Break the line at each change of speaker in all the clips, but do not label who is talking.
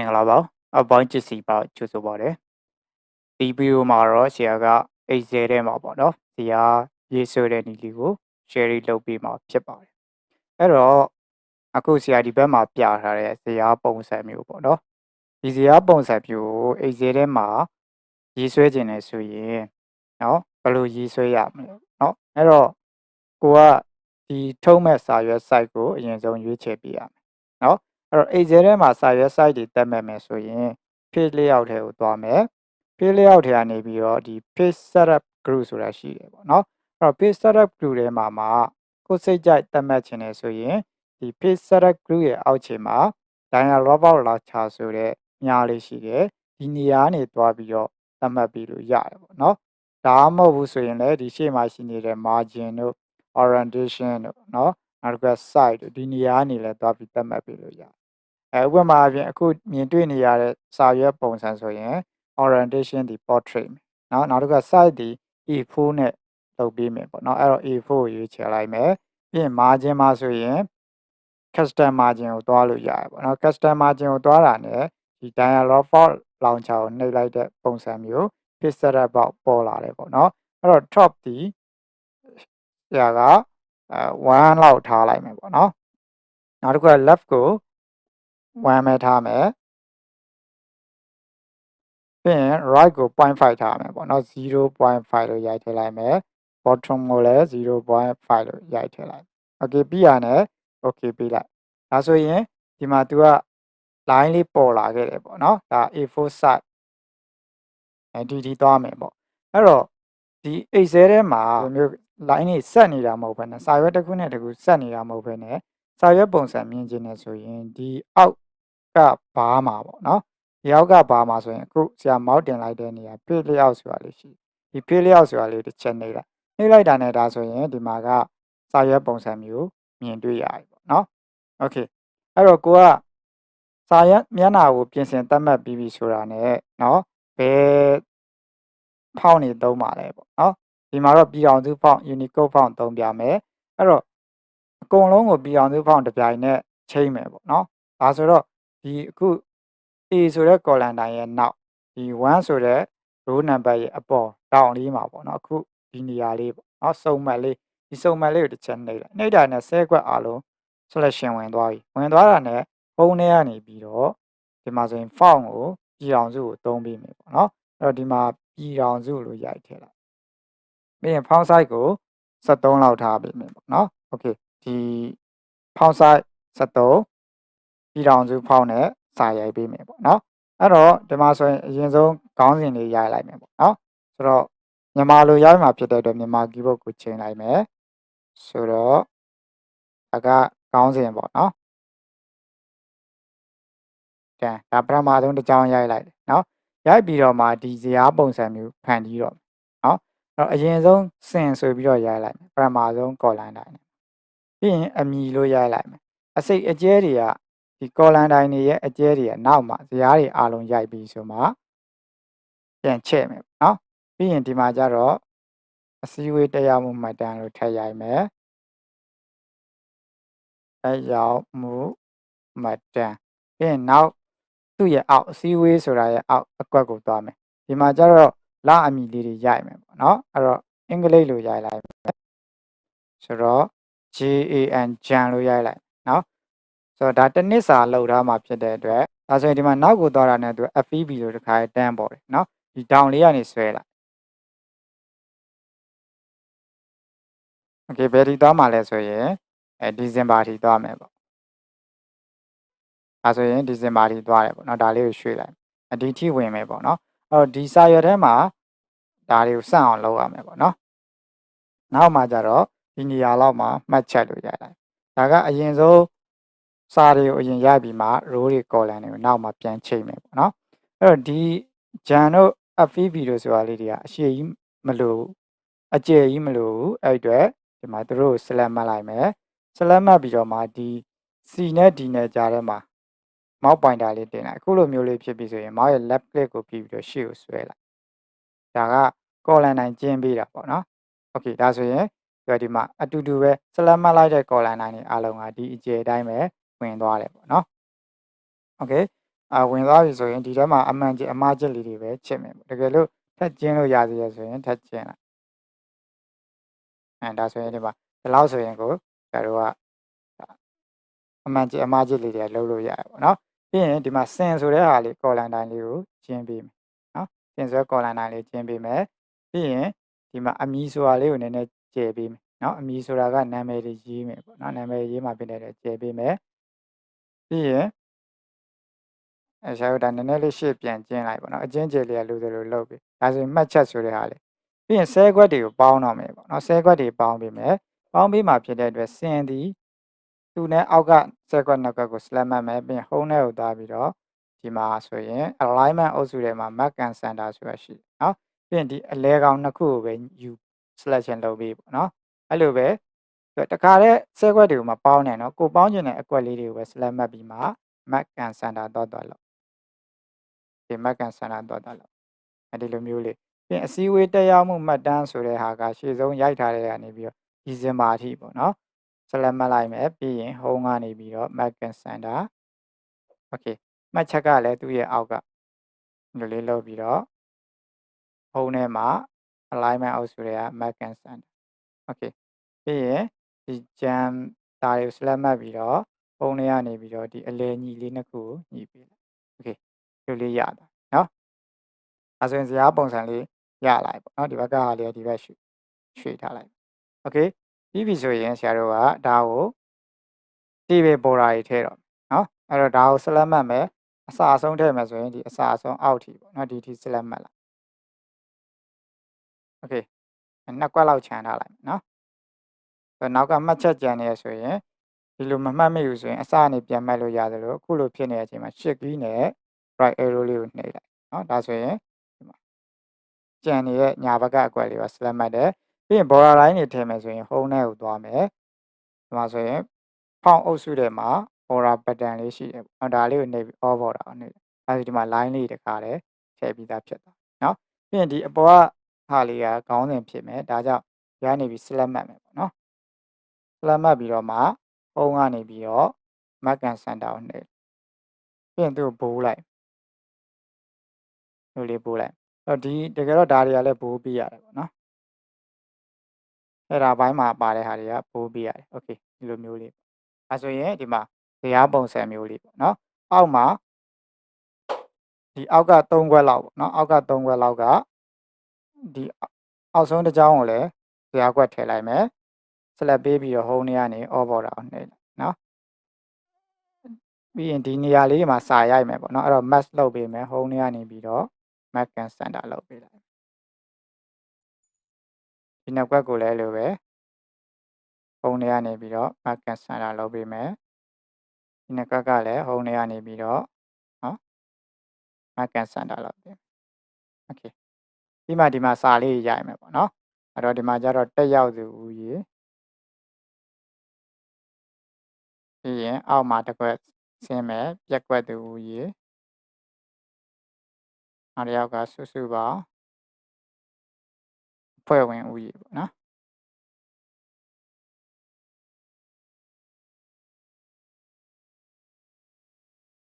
င်္ဂလာပါအပိုင်းချစ်စီပါကျိုးဆိုပါတယ်ဒီဗီဒီယိုမှာတော့ဆရာက Excel ထဲမှာပေါ့နော်ဆရာရေးဆွဲတဲ့နည်းလေးကို share လုပ်ပေးမှာဖြစ်ပါတယ်အဲ့တော့အခုဆရာဒီဘက်မှာပြထားတဲ့ဇာတ်ပုံစံမျိုးပေါ့နော်ဒီဇာတ်ပုံစံမျိုးကို Excel ထဲမှာရေးဆွဲခြင်းလဲဆိုရင်နော်ဘယ်လိုရေးဆွဲရမလဲနော်အဲ့တော့ကိုကဒီထုံးမဲ့စာရွက် site ကိုအရင်ဆုံးရွေးချယ်ပေးရမယ်နော် အဲ့တော့ Excel ထဲမှာစာရွက် site တွေတက်မှတ်မယ်ဆိုရင် page layout ထဲကိုသွားမယ် page layout ထဲကနေပြီးတော့ဒီ page setup group ဆိုတာရှိတယ်ပေါ့နော်အဲ့တော့ page setup group ထဲမှာမှာကိုယ်စိတ်ကြိုက်တက်မှတ်ခြင်းလဲဆိုရင်ဒီ page setup group ရဲ့အောက်ခြေမှာ dialog box launcher ဆိုတဲ့ညားလေးရှိတယ်ဒီနေရာကနေသွားပြီးတော့တက်မှတ်ပြီးလို့ရတယ်ပေါ့နော်ဒါမှမဟုတ်ဘူးဆိုရင်လည်းဒီရှေ့မှာရှိနေတဲ့ margin တို့ orientation တို့เนาะနောက်က site တို့ဒီနေရာကနေလည်းသွားပြီးတက်မှတ်ပြီးလို့ရတယ် အဲဥပမာအပြင်အခုမြင်တွေ့နေရတဲ့စာရွက်ပုံစံဆိုရင် orientation ဒီ portrait နော်နောက်တစ်ခါ size ဒီ A4 နဲ့လုပ်ပေးမယ်ပေါ့နော်အဲ့တော့ A4 ကိုရွေးချယ်လိုက်မယ်ပြီးရင် margin မှာဆိုရင် custom margin ကိုသွားလို့ရတယ်ပေါ့နော် custom margin ကိုသွားတာ ਨੇ ဒီ dialog font launcher ကိုနှိပ်လိုက်တဲ့ပုံစံမျိုး pix setup box ပေါ်လာတယ်ပေါ့နော်အဲ့တော့ top ဒီရာကအဲ1လောက်ထားလိုက်မယ်ပေါ့နော်နောက်တစ်ခုက left ကို ဝမ်းပဲထားမယ်ပြီးရင် right ကို0.5ထားမယ်ပေါ့နော်0.5လို့ရိုက်ထည့်လိုက်မယ် bottom ကိုလည်း0.5လို့ရိုက်ထည့်လိုက် okay ပြီးရနဲ့ okay ပြီးလိုက်ဒါဆိုရင်ဒီမှာ तू က line လေးပေါ်လာခဲ့တယ်ပေါ့နော်ဒါ A4 size အဲဒီဒီသွားမယ်ပေါ့အဲ့တော့ဒီ Excel ထဲမှာမျိုး line တွေဆက်နေတာမဟုတ်ဘဲနဲ့စာရွက်တစ်ခုနဲ့တစ်ခုဆက်နေတာမဟုတ်ဘဲနဲ့ စာရွက်ပုံစံမြင်ခြင်းနဲ့ဆိုရင်ဒီအောက်ကဘားမှာပေါ့နော်ဒီအောက်ကဘားမှာဆိုရင်အခုဆရာမောက်တင်လိုက်တဲ့နေရာ page layout ဆိုတာလေးရှိဒီ page layout ဆိုတာလေးတစ်ချက်နှိပ်လိုက်နှိပ်လိုက်တာနဲ့ဒါဆိုရင်ဒီမှာကစာရွက်ပုံစံမျိုးမြင်တွေ့ရပြီပေါ့နော်โอเคအဲ့တော့ကိုကစာရွက်မျက်နှာကိုပြင်ဆင်သတ်မှတ်ပြီးပြီဆိုတာ ਨੇ เนาะဘယ်ဖောင်းနေသုံးပါလဲပေါ့เนาะဒီမှာတော့ပြည်အောင်စုဖောင်း Unicode ဖောင်းသုံးပြမယ်အဲ့တော့အ ကုန်လုံးကိုပြည်အောင်စုဖောင်းတစ်ပြိုင်နဲ့ချိန်မယ်ပေါ့နော်ဒါဆိုတော့ဒီအခု A ဆိုတဲ့ column တိုင်းရဲ့နောက်ဒီ1ဆိုတဲ့ row number ရဲ့အပေါ်တောင်လေးမှာပေါ့နော်အခုဒီနေရာလေးပေါ့နော်စုံမှတ်လေးဒီစုံမှတ်လေးကိုတစ်ချက်နှိပ်လိုက်နှိပ်တာနဲ့ဆဲကွက်အားလုံး selection ဝင်သွားပြီဝင်သွားတာနဲ့ပုံထဲကနေပြီးတော့ဒီမှာဆိုရင် font ကိုပြည်အောင်စုကိုသုံးပေးမယ်ပေါ့နော်အဲ့တော့ဒီမှာပြည်အောင်စုလို့ရိုက်ထည့်လိုက်ပြီးရင် font size ကို73လောက်ထားပေးမယ်ပေါ့နော်โဒီဖောင်းဆိုင်73ပြည်တော်စုဖောင်းနဲ့စာရိုက်ပေးမယ်ပေါ့နော်အဲ့တော့ဒီမှာဆိုရင်အရင်ဆုံးခေါင်းစဉ်လေးရိုက်လိုက်မယ်ပေါ့နော်ဆိုတော့မြန်မာလိုရိုက်မှာဖြစ်တဲ့အတွက်မြန်မာ keyboard ကိုချိန်လိုက်မယ်ဆိုတော့ဒါကခေါင်းစဉ်ပေါ့နော်တန်ဒါပထမဆုံးတစ်ကြောင်းရိုက်လိုက်တယ်နော်ရိုက်ပြီးတော့မှဒီဇာတ်ပုံစံမျိုးဖန်တီးတော့နော်အဲ့တော့အရင်ဆုံးစင်ဆိုပြီးတော့ရိုက်လိုက်ပထမဆုံး column တိုင်း ပြီးရင်အမီလို့ရိုက်လိုက်မယ်အစိတ်အကျဲတွေကဒီ column တိုင်းတွေရဲ့အကျဲတွေရဲ့နောက်မှာဇာတ်တွေအားလုံးရိုက်ပြီးဆိုမှပြန်ချဲ့မယ်နော်ပြီးရင်ဒီမှာကျတော့အစည်းအဝေးတရားမှုမှတ်တမ်းလို့ထည့်ရိုက်မယ်အဲရောက်မှုမှတ်တမ်းပြီးရင်နောက်သူ့ရဲ့အောက်အစည်းအဝေးဆိုတာရဲ့အောက်အကွက်ကိုသွားမယ်ဒီမှာကျတော့လအမီလေးတွေရိုက်မယ်ပေါ့နော်အဲ့တော့အင်္ဂလိပ်လိုရိုက်လိုက်မယ်ဆိုတော့ JAN ဂျန်လို့ရိုက်လိုက်နော်ဆိုတော့ဒါတစ်နှစ်စာလောက်ထားမှာဖြစ်တဲ့အတွက်ဒါဆိုရင်ဒီမှာနောက်ကိုသွားတာနဲ့သူ FEB လို့တခါတန်းပေါ်တယ်နော်ဒီ down လေးကနေဆွဲလိုက် Okay ဘယ်ထိသွားမှာလဲဆိုရင်အဲဒီဇင်ဘာထိသွားမယ်ပေါ့ဒါဆိုရင်ဒီဇင်ဘာထိသွားတယ်ပေါ့နော်ဒါလေးကိုရွှေ့လိုက်အဒီထိဝင်မယ်ပေါ့နော်အဲ့တော့ဒီစာရွက်ထဲမှာဒါတွေကိုစန့်အောင်လုပ်ရမယ်ပေါ့နော်နောက်မှကြတော့ ဒီနေရာလောက်မှာမှတ်ချက်လို့ရိုက်လိုက်ဒါကအရင်ဆုံးစာတွေကိုအရင်ရိုက်ပြီးမှ row တွေ column တွေကိုနောက်မှပြန်ချိန်မယ်ပေါ့နော်အဲ့တော့ဒီဂျန်တို့ FVB တို့ဆိုတာလေးတွေကအရှိကြီးမလို့အကျယ်ကြီးမလို့အဲ့အတွက်ဒီမှာသူတို့ select မှတ်လိုက်မယ် select မှတ်ပြီးတော့မှဒီ C နဲ့ D နဲ့ကြားထဲမှာ mouse pointer လေးတင်လိုက်အခုလိုမျိုးလေးဖြစ်ပြီဆိုရင် mouse ရဲ့ left click ကိုပြီးပြီးတော့ရှေ့ကိုဆွဲလိုက်ဒါက column တိုင်းကျင်းပေးတာပေါ့နော် okay ဒါဆိုရင် ဒီမှာအတူတူပဲ select မှတ်လိုက်တဲ့ column တိုင်းတွေအားလုံးကဒီအကျယ်တိုင်းပဲဝင်သွားတယ်ပေါ့နော် okay အာဝင်သွားပြီဆိုရင်ဒီထဲမှာအမှန်ကြီးအမှားချက်လေးတွေပဲချစ်မယ်ပေါ့တကယ်လို့ထက်ကျင်းလို့ရသေးရဆိုရင်ထက်ကျင်းလိုက်အဲဒါဆိုရင်ဒီမှာဒီလောက်ဆိုရင်ကိုကျတို့ကအမှန်ကြီးအမှားချက်လေးတွေလှုပ်လို့ရတယ်ပေါ့နော်ပြီးရင်ဒီမှာစင်ဆိုတဲ့ဟာလေးကော်လန်တိုင်းလေးကိုကျင်းပေးမယ်နော်စင်ဆိုကော်လန်တိုင်းလေးကျင်းပေးမယ်ပြီးရင်ဒီမှာအမီဆိုတာလေးကိုနည်းနည်း ကျယ်ပေးမယ်နော်အမီဆိုတာကနာမည်တွေရေးမယ်ပေါ့နော်နာမည်ရေးမှဖြစ်တဲ့ကျယ်ပေးမယ်ပြီးရင်အဲဆရာတို့ဒါနည်းနည်းလေးရှေ့ပြန်ကျင်းလိုက်ပေါ့နော်အချင်းကျယ်လေးကလိုသလိုလုပ်ပြီးဒါဆိုရင်မှတ်ချက်ဆိုတဲ့ဟာလေးပြီးရင်ဆဲခွက်တွေကိုပေါင်းတော့မယ်ပေါ့နော်ဆဲခွက်တွေပေါင်းပြီးမယ်ပေါင်းပြီးမှဖြစ်တဲ့အတွက်စင်သည်သူနဲ့အောက်ကဆဲခွက်နှစ်ခွက်ကို slam မှတ်မယ်ပြီးရင် home နဲ့ကိုသွားပြီးတော့ဒီမှာဆိုရင် alignment အုပ်စုထဲမှာ mark and center ဆိုတာရှိတယ်နော်ပြီးရင်ဒီအလဲကောင်နှစ်ခုကိုပဲယူ selection လုပ်ပြီးပေါ့နော်အဲ့လိုပဲတခါတည်းဆဲခွက်တွေကိုမပေါင်းနဲ့နော်ကိုပေါင်းခြင်းတဲ့အကွက်လေးတွေကိုပဲ slam မှတ်ပြီးမှ mark and center တော့တော့လို့ဒီ mark and center တော့တော့လို့အဲ့ဒီလိုမျိုးလေးပြီးအစည်းအဝေးတက်ရောက်မှုမှတ်တမ်းဆိုတဲ့ဟာကရှေ့ဆုံးရိုက်ထားတဲ့ကနေပြီးတော့ဒီဇင်ဘာအထိပေါ့နော် select မှတ်လိုက်မယ်ပြီးရင် home ကနေပြီးတော့ mark and center okay မှတ်ချက်ကလည်းသူ့ရဲ့အောက်ကဒီလိုလေးလုပ်ပြီးတော့ home ထဲမှာ alignment အောက်ဆိုတဲ့က mark and center okay ပြီးရင်ဒီ jam ဒါတွေကို select မှတ်ပြီးတော့ home ထဲကနေပြီးတော့ဒီအလဲညီလေးနှစ်ခုကိုညီပေးလိုက် okay ဒီလိုလေးရတာเนาะအဲဆိုရင်ဇာတ်ပုံစံလေးရလာပြီပေါ့เนาะဒီဘက်ကဟာလေးဒီဘက်ရွှေ့ရွှေ့ထားလိုက်โอเคပြီးပြီဆိုရင်ဆရာတို့ကဒါကိုတီးပေးပေါ်တာတွေထဲတော့เนาะအဲ့တော့ဒါကို select မှတ်မယ်အစာအဆုံးထည့်မယ်ဆိုရင်ဒီအစာအဆုံးအောက်ထိပေါ့เนาะဒီထိ select မှတ်လိုက် โอเคနှစ်ကွက်လောက်ခြံထားလိုက်เนาะဆိုနောက်ကမှတ်ချက်ကြံနေရဆိုရင်ဒီလိုမမှတ်မိဘူးဆိုရင်အစအနေပြန်မှတ်လို့ရတယ်လို့အခုလိုဖြစ်နေတဲ့အချိန်မှာ shift key နဲ့ right arrow လေးကိုနှိပ်လိုက်เนาะဒါဆိုရင်ဒီမှာကြံနေတဲ့ညာဘက်ကအကွက်လေးပါ select မှတ်တယ်ပြီးရင် border line တွေထည့်မယ်ဆိုရင် home နဲ့ကိုသွားမယ်ဒီမှာဆိုရင်ဖောင်းအုပ်စုထဲမှာ border button လေးရှိတယ်ပေါ့ဒါလေးကိုနှိပ်ပြီး all border ကိုနှိပ်တယ်အဲဒီဒီမှာ line လေးတခါတည်းထည့်ပြီးသားဖြစ်သွားเนาะပြီးရင်ဒီအပေါ်က ဟာလေးကခေါင်းစဉ်ဖြစ်မယ်ဒါကြောင့်ရနေပြီး select မှတ်မယ်ပေါ့เนาะ select မှတ်ပြီးတော့မှ home ကနေပြီးတော့ mark and center ကိုနှိပ်ပြီးရင်သူ့ကိုဘိုးလိုက်လိုလေးပို့လိုက်တော့ဒီတကယ်တော့ဒါတွေကလည်းဘိုးပြရတယ်ပေါ့နော်အဲ့ဒါဘိုင်းမှာပါတဲ့ဟာတွေကဘိုးပြရတယ်โอเคဒီလိုမျိုးလေးအဲဆိုရင်ဒီမှာဇာတ်ပုံစံမျိုးလေးပေါ့နော်အောက်မှာဒီအောက်က3ခွက်လောက်ပေါ့နော်အောက်က3ခွက်လောက်က ဒီအောက်ဆုံးတစ်ကြောင်းကိုလည်းဇာတ်ခွက်ထည့်လိုက်မယ်ဆက်လက်ပေးပြီးတော့ home နေကနေ all border ကိုနှိပ်လိုက်နော်ပြီးရင်ဒီနေရာလေးတွေမှာစာရိုက်မယ်ပေါ့နော်အဲ့တော့ mask လုပ်ပေးမယ် home နေကနေပြီးတော့ Mac and Center လုပ်ပေးလိုက်ဒီနှစ်ကွက်ကိုလည်းလိုပဲဟုံးတွေကနေပြီးတော့ Mac and Center လုပ်ပေးမယ်ဒီနှစ်ကွက်ကလည်းဟုံးတွေကနေပြီးတော့နော် Mac and Center လုပ်ပေးโอเคဒီမှာဒီမှာစာလေးရိုက်မယ်ပေါ့နော်အဲ့တော့ဒီမှာကျတော့တက်ရောက်သူဦးရေပြီးရင်အောက်မှာတစ်ခွက်ဆင်းမယ်ပြက်ကွက်သူဦးရေနောက်တစ်ယောက်ကစုစုပေါင်းအဖွဲ့ဝင်ဦးရေပေါ့နော်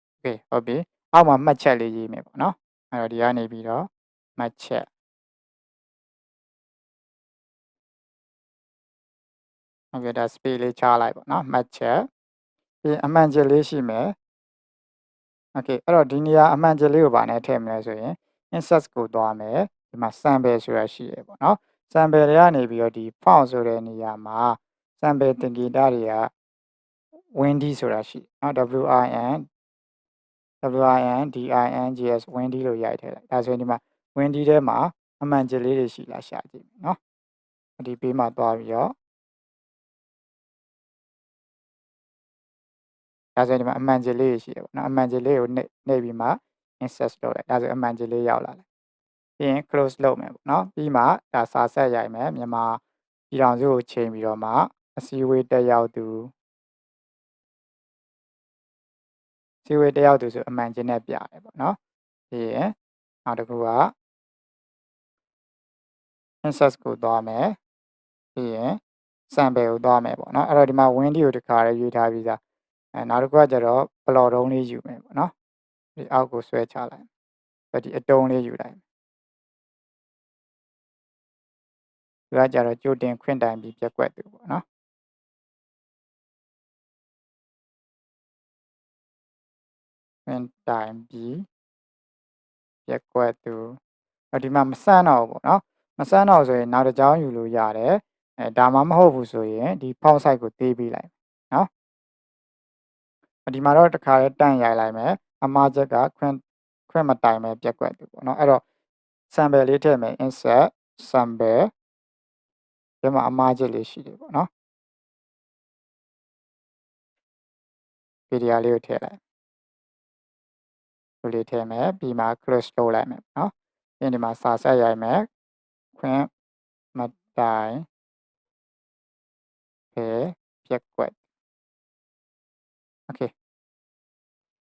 โอเคဟုတ်ပြီအောက်မှာမှတ်ချက်လေးရေးမယ်ပေါ့နော်အဲ့တော့ဒီကနေပြီးတော့မှတ်ချက် ဟုတ်ကဲ့ဒါ space လေးချလိုက်ပေါ့နော်မှတ်ချက်ပြီးအမှန်ချက်လေးရှိမယ်โอเคအဲ့တော့ဒီနေရာအမှန်ချက်လေးကိုဗာနဲ့ထည့်မလဲဆိုရင် insert ကိုသွားမယ်ဒီမှာ sample ဆိုတာရှိရပေါ့နော် sample တွေကနေပြီးတော့ဒီ font ဆိုတဲ့နေရာမှာ sample သင်္ကေတတွေက windy ဆိုတာရှိနော် w i n w i n d i n g s windy လို့ရိုက်ထည့်လိုက်ဒါဆိုရင်ဒီမှာ windy ထဲမှာအမှန်ချက်လေးတွေရှိလားရှာကြည့်နော်ဒီပေးမှာသွားပြီးတော့ ဒါဆိုရင်ဒီမှာအမှန်ချက်လေးရှိရပေါ့နော်အမှန်ချက်လေးကိုနှိပ်နှိပ်ပြီးမှ insert လုပ်လိုက်ဒါဆိုအမှန်ချက်လေးရောက်လာတယ်ပြီးရင် close လုပ်မယ်ပေါ့နော်ပြီးမှဒါစာဆက်ရိုက်မယ်မြန်မာပြည်ထောင်စုကိုချိန်ပြီးတော့မှအစည်းအဝေးတက်ရောက်သူစီဝေးတက်ရောက်သူဆိုအမှန်ချင်းနဲ့ပြတယ်ပေါ့နော်ပြီးရင်နောက်တစ်ခုက insert ကိုသွားမယ်ပြီးရင် sample ကိုသွားမယ်ပေါ့နော်အဲ့တော့ဒီမှာ windy ကိုတခါလေးရွေးထားပြီးသား အဲနောက်တစ်ခုကကျတော့ plot တုံးလေးယူမယ်ပေါ့နော်ဒီအောက်ကိုဆွဲချလိုက်အဲ့ဒီအတုံးလေးယူလိုက်သူကကြတော့ကြိုတင်ခွင့်တိုင်ပြီးပြက်ကွက်သူပေါ့နော်ခွင့်တိုင်ပြီးပြက်ကွက်သူအဲ့ဒီမှာမဆန်းတော့ဘူးပေါ့နော်မဆန်းတော့ဆိုရင်နောက်တစ်ကြောင်းယူလို့ရတယ်အဲဒါမှမဟုတ်ဘူးဆိုရင်ဒီဖောက်ဆိုင်ကိုသေးပေးလိုက်နော် ဒီမှာတော့တခါလေးတန့်ရိုက်လိုက်မယ်အမားချက်ကခွင့်ခွင့်မတိုင်ပဲပြက်ကွက်သူပေါ့နော်အဲ့တော့ sample လေးထည့်မယ် insert sample ဒီမှာအမားချက်လေးရှိတယ်ပေါ့နော်ဗီဒီယိုလေးကိုထည့်လိုက်ဒီလေးထည့်မယ်ပြီးမှ close လုပ်လိုက်မယ်နော်ပြီးဒီမှာစာဆက်ရိုက်မယ်ခွင့်မတိုင်ပဲပြက်ကွက် okay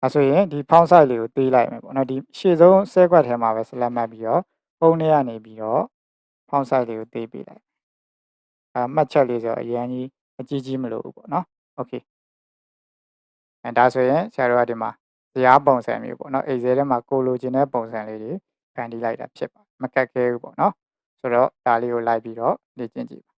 ဒါဆိုရင်ဒီ font size လေးကိုသေးလိုက်မယ်ပေါ့နော်ဒီရှေ့ဆုံးဆဲကွက်ထဲမှာပဲ select မှတ်ပြီးတော့ပုံထဲကနေပြီးတော့ font size လေးကိုသေးပေးလိုက်အဲမှတ်ချက်လေးဆိုအရင်ကြီးအကြီးကြီးမလို့ပေါ့နော် okay အဲဒါဆိုရင်ဆရာတို့ကဒီမှာတရားပုံစံမျိုးပေါ့နော်အိတ်ဆဲထဲမှာကိုလိုချင်တဲ့ပုံစံလေးတွေဖန်တီးလိုက်တာဖြစ်ပါမကက်ခဲဘူးပေါ့နော်ဆိုတော့ဒါလေးကိုလိုက်ပြီးတော့လေ့ကျင့်ကြည့်ပါ